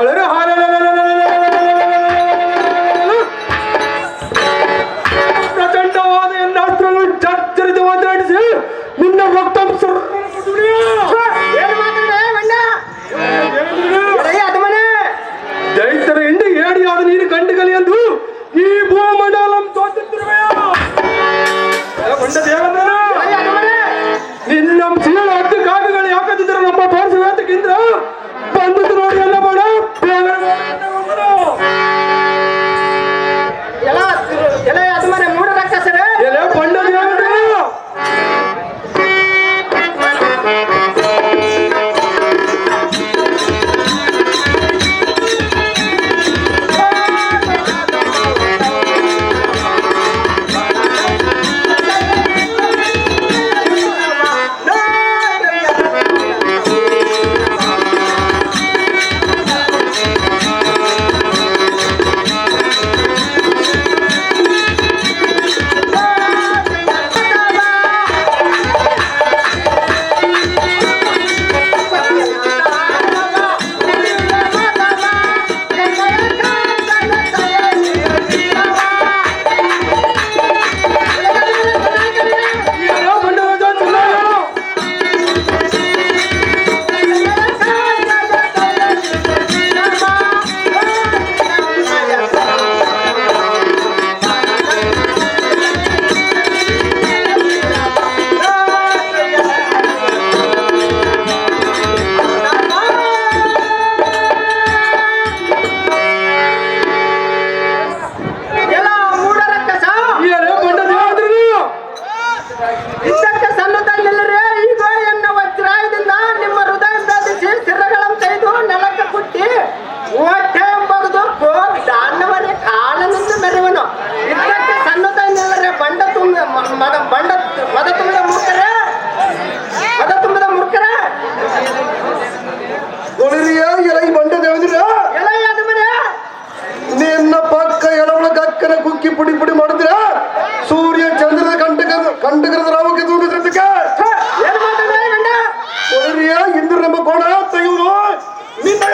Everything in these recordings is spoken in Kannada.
Hallelujah. ಒದಿರಿಯ ಎಲೈ ಬಂಡದ ಒದಿರ ನಿನ್ನ ಪಕ್ಕ ಎಲವಳ ಕಕ್ಕನ ಕುಕ್ಕಿ ಪುಡಿ ಪುಡಿ ಮಾಡಿದ್ರ ಸೂರ್ಯ ಚಂದ್ರದ ಕಂಟಕ ಕಂಟಕರದ ರಾವಕ್ಕೆ ತೂಡಿದ್ರದಕ್ಕೆ ಒದಿರಿಯ ಇಂದ್ರ ನಮ್ಮ ಕೋಣ ತೆಗೆದು ನಿನ್ನ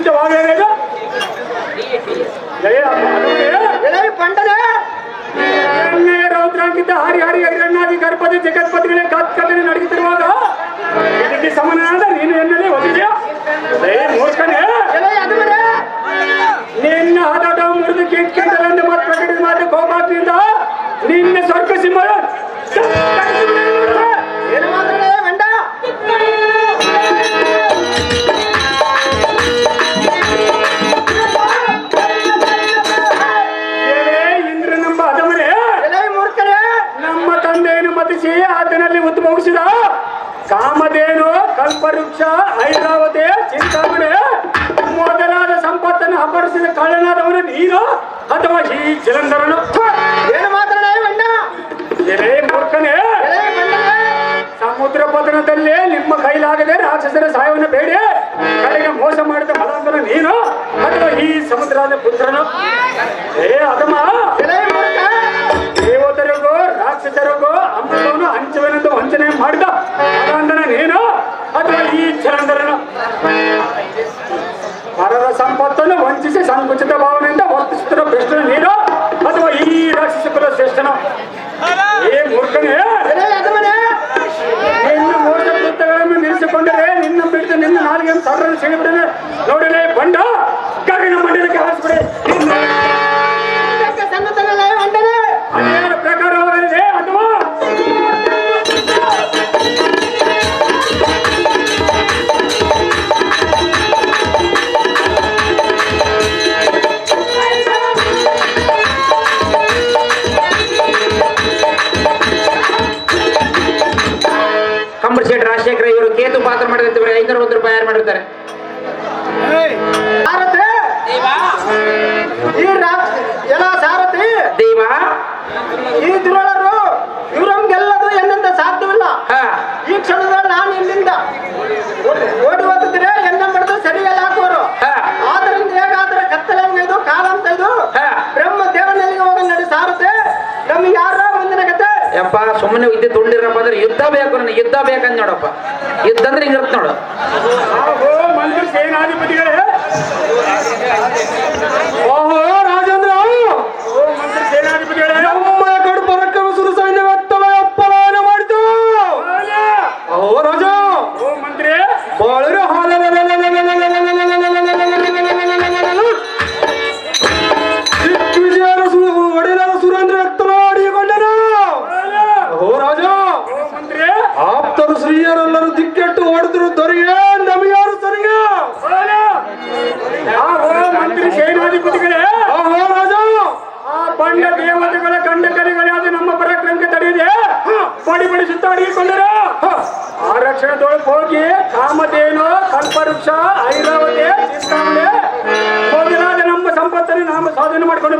इसकी जवाब है रहेगा। पंडित रौद्रांकित हरि हरि हरिण्णादि गणपति जगतपति ಕಲ್ಪದೇನು ಕಲ್ಪವೃಕ್ಷ ಹೈದ್ರಾವತಿ ಚಿಂತಾಮಣಿ ಮೊದಲಾದ ಸಂಪತ್ತನ್ನು ಅಪರಿಸಿದ ಕಳ್ಳನಾದವನು ನೀನು ಅಥವಾ ಈ ಜಲಂಧರನು? ಏನು ಸಮುದ್ರ ಪತನದಲ್ಲಿ ನಿಮ್ಮ ಕೈಲಾಗದೆ ರಾಕ್ಷಸರ ಸಹಾಯವನ್ನು ಬೇಡಿ. ಕಡೆಗೆ ಮೋಸ ಮಾಡಿದ ಮಲಾಂತರ ನೀನು ಅಥವಾ ಈ ಸಮುದ್ರದ ಪುತ್ರನು? ಏ ಅದಮ್ಮ! ಒಂದು ರೂಪಾಯಿ ಯಾರು ಮಾಡಿರ್ತಾರೆ? ಈ ಎಲ್ಲ ಸಾರಥಿ? ದೈವ? ಈ ದುರಳ ಸುಮ್ಮನೆ ಇದ್ದೆ ತುಂಡಿರಪ್ಪ ಅಂದ್ರೆ ಯುದ್ಧ ಬೇಕು ನನಗೆ, ಯುದ್ಧ ಬೇಕಂದ್ ನೋಡಪ್ಪ. ಯುದ್ಧ ಅಂದ್ರೆ ಹಿಂಗಿರುತ್ತೆ ನೋಡು ಸೇನಾಧಿಪತಿಗಳೇ. ಅಧ್ಯಕ್ಷ ಐರಾವತಿ ಶ್ರೀಸ್ತಾಮಲೆ ನಮ್ಮ ಸಂಪತ್ತನ್ನು ನಾವು ಸಾಧನೆ ಮಾಡಿಕೊಂಡು